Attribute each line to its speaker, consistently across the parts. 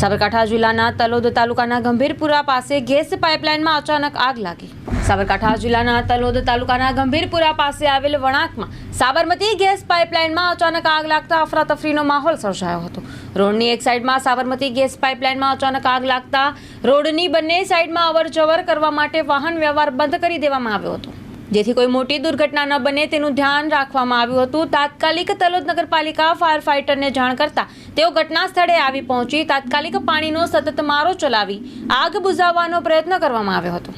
Speaker 1: સાબરકાંઠા જિલ્લાના તલોદ તાલુકાના ગંભીરપુરા પાસે ગેસ પાઇપલાઇનમાં અચાનક આગ લાગી. સાબરકાંઠા જિલ્લાના તલોદ તાલુકાના ગંભીરપુરા પાસે આવેલ વણાકમાં સાબરમતી ગેસ પાઇપલાઇનમાં અચાનક આગ લાગતા અફરાતફરીનો માહોલ સર્જાયો હતો. રોડની એક સાઈડમાં સાબરમતી ગેસ પાઇપલાઇનમાં અચાનક આગ લાગતા રોડની બંને સાઈડમાં અવરજવર કરવા માટે વાહન વ્યવહાર બંધ કરી દેવામાં આવ્યો હતો. જેથી કોઈ મોટી દુર્ઘટના ન બને તેનું ધ્યાન રાખવામાં આવ્યું હતું. તાત્કાલિક તલોદ નગરપાલિકા ફાયર ફાઇટરને જાણ કરતા તેઓ ઘટના સ્થળે આવી પહોંચી, તાત્કાલિક પાણીનો સતત મારો ચલાવી, આગ બુઝાવવાનો પ્રયત્ન કરવામાં આવ્યો હતો.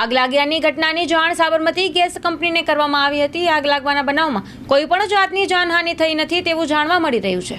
Speaker 1: આગ લાગ્યાની ઘટનાની જાણ સાબરમતી ગેસ કંપનીને કરવામાં આવી હતી. આગ લાગવાના બનાવમાં કોઈ પણ જાતની જાનહાનિ થઈ નથી તેવું જાણવા મળી રહ્યું છે.